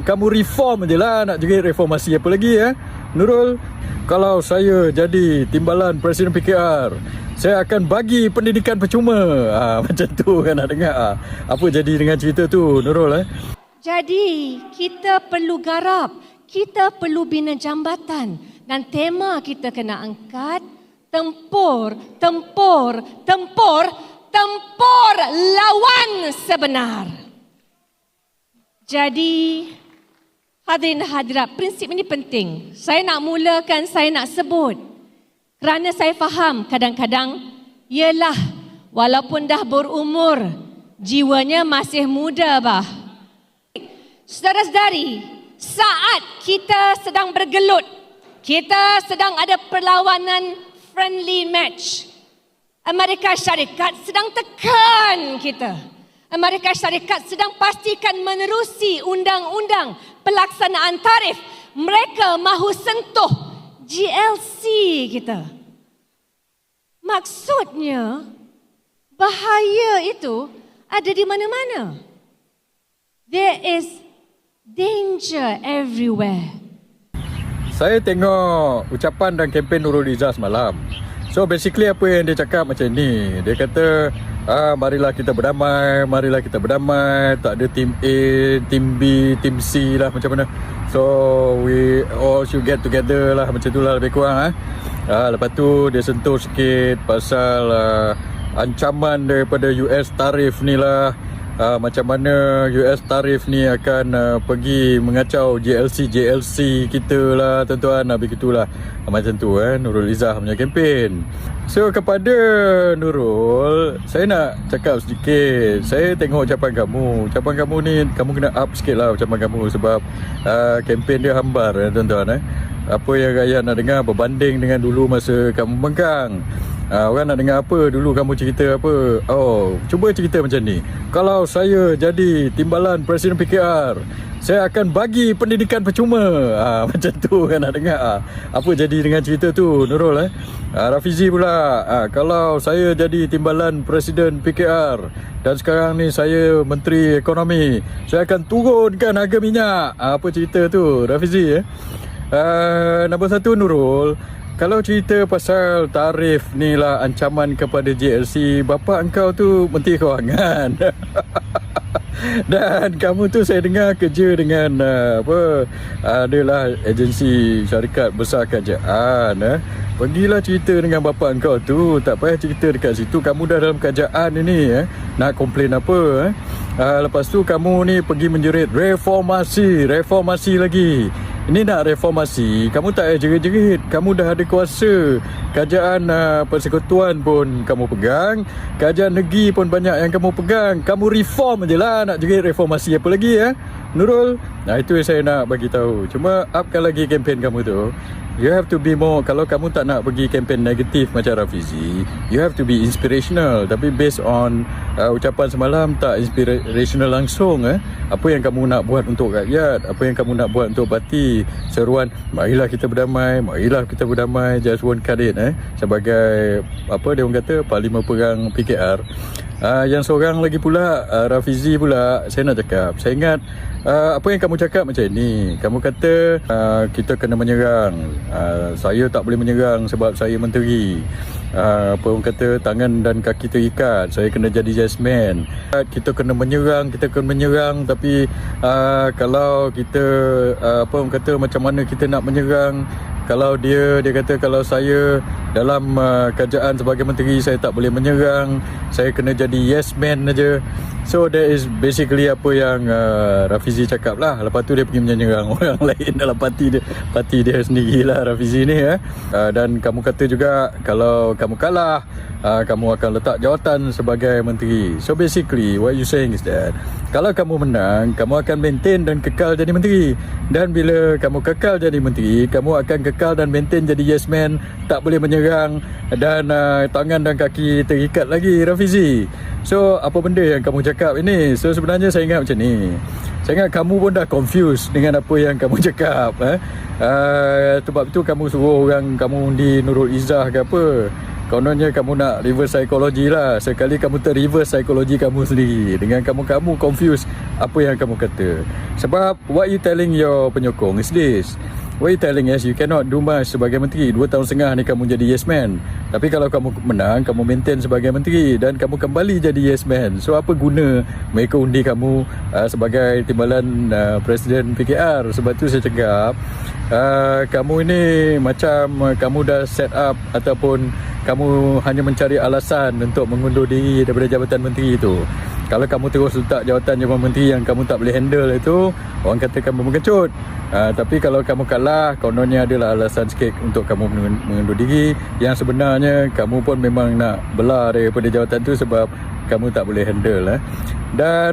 Kamu reform je lah Nak jerit reformasi apa lagi eh Nurul Kalau saya jadi Timbalan Presiden PKR Saya akan bagi pendidikan percuma ha, Macam tu kan nak dengar ha. Apa jadi dengan cerita tu Nurul eh Jadi, kita perlu garap. Kita perlu bina jambatan. Dan tema kita kena angkat tempur, tempur, tempur, tempur lawan sebenar. Jadi, hadirin hadirat, prinsip ini penting. Saya nak mulakan, saya nak sebut. Kerana saya faham kadang-kadang, ialah walaupun dah berumur, jiwanya masih muda bah. Saudara-saudari, saat kita sedang bergelut, kita sedang ada perlawanan friendly match. Amerika Syarikat sedang tekan kita. Amerika Syarikat sedang pastikan menerusi undang-undang pelaksanaan tarif. Mereka mahu sentuh GLC kita. Maksudnya, bahaya itu ada di mana-mana. There is danger everywhere. Saya tengok ucapan dan kempen Nurul Izzah semalam So basically apa yang dia cakap macam ni? Dia kata ah, Marilah kita berdamai Marilah kita berdamai. Tak ada tim A, tim B, tim C lah macam mana. So we all should get together lah Macam tu lah lebih kurang eh. ah, Lepas tu dia sentuh sikit Pasal ah, ancaman daripada US tarif ni lah uh, macam mana US tarif ni akan uh, pergi mengacau JLC JLC kita lah tuan-tuan. Nah, begitulah uh, macam tu eh Nurul Izzah punya kempen. So kepada Nurul saya nak cakap sedikit. Saya tengok ucapan kamu. Ucapan kamu ni kamu kena up sikit lah ucapan kamu sebab uh, kempen dia hambar eh, tuan-tuan eh. Apa yang rakyat nak dengar berbanding dengan dulu masa kamu bengkang Uh, orang nak dengar apa dulu kamu cerita apa? Oh cuba cerita macam ni. Kalau saya jadi timbalan Presiden PKR Saya akan bagi pendidikan percuma. Uh, Macam tu kan nak dengar. Uh. Apa jadi dengan cerita tu Nurul eh? Uh, Rafizi pula. Uh, Kalau saya jadi timbalan Presiden PKR Dan sekarang ni saya Menteri Ekonomi Saya akan turunkan harga minyak. Uh, Apa cerita tu Rafizi eh? Uh, Nombor satu Nurul kalau cerita pasal tarif ni lah ancaman kepada JLC, bapa engkau tu Menteri Kewangan. Dan kamu tu saya dengar kerja dengan uh, apa adalah agensi syarikat besar kerajaan eh. Pergilah cerita dengan bapa engkau tu, tak payah cerita dekat situ. Kamu dah dalam kerajaan ini eh. Nak komplain apa eh? Uh, lepas tu kamu ni pergi menjerit reformasi, reformasi lagi. Ini nak reformasi, kamu tak payah jerit-jerit. Kamu dah ada kuasa. Kerajaan uh, persekutuan pun kamu pegang. Kerajaan negeri pun banyak yang kamu pegang. Kamu reform je lah nak jerit reformasi apa lagi ya. Eh? Nurul, nah itu yang saya nak bagi tahu. Cuma upkan lagi kempen kamu tu. You have to be more Kalau kamu tak nak pergi kempen negatif macam Rafizi You have to be inspirational Tapi based on uh, ucapan semalam Tak inspirational langsung eh. Apa yang kamu nak buat untuk rakyat? Apa yang kamu nak buat untuk parti Seruan? Marilah kita berdamai Marilah kita berdamai Just one credit eh. Sebagai Apa dia orang kata Parlimen Perang PKR uh, Yang seorang lagi pula uh, Rafizi pula Saya nak cakap. Saya ingat uh, Apa yang kamu cakap macam ni? Kamu kata uh, Kita kena menyerang. Uh, Saya tak boleh menyerang Sebab saya menteri uh, Apa orang kata Tangan dan kaki terikat. Saya kena jadi yes man. Kita kena menyerang Kita kena menyerang. Tapi uh, Kalau kita uh, Apa orang kata Macam mana kita nak menyerang kalau dia dia kata kalau saya dalam uh, kerajaan sebagai menteri saya tak boleh menyerang. Saya kena jadi yes man aja. So that is basically apa yang uh, Rafizi cakap lah. Lepas tu dia pergi menyerang orang lain dalam parti dia parti dia sendirilah Rafizi ni eh. uh, dan kamu kata juga kalau kamu kalah uh, kamu akan letak jawatan sebagai menteri. So basically what you saying is that kalau kamu menang kamu akan maintain dan kekal jadi menteri. Dan bila kamu kekal jadi menteri kamu akan kekal dan maintain jadi yes man tak boleh menyerang dan uh, tangan dan kaki terikat lagi Rafizi. So apa benda yang kamu cakap ini? So sebenarnya saya ingat macam ni. Saya ingat kamu pun dah confused dengan apa yang kamu cakap eh? uh, sebab itu kamu suruh orang kamu undi Nurul Izzah ke apa kononnya kamu nak reverse psikologi lah. Sekali kamu ter-reverse psikologi kamu sendiri. Dengan kamu-kamu confuse apa yang kamu kata. Sebab what you telling your penyokong is this. What you telling is you cannot do much sebagai menteri. Dua tahun setengah ni kamu jadi yes man. Tapi kalau kamu menang, kamu maintain sebagai menteri dan kamu kembali jadi yes man. So apa guna mereka undi kamu uh, sebagai timbalan uh, Presiden PKR? Sebab tu saya cakap, uh, kamu ini macam uh, kamu dah set up ataupun kamu hanya mencari alasan untuk mengundur diri daripada jabatan menteri itu. Kalau kamu terus letak jawatan jabatan menteri yang kamu tak boleh handle itu, orang kata kamu mengecut. Uh, tapi kalau kamu kalah, kononnya adalah alasan sikit untuk kamu mengun- mengundur diri. Yang sebenarnya kamu pun memang nak belah daripada jawatan tu sebab kamu tak boleh handle. Eh. Dan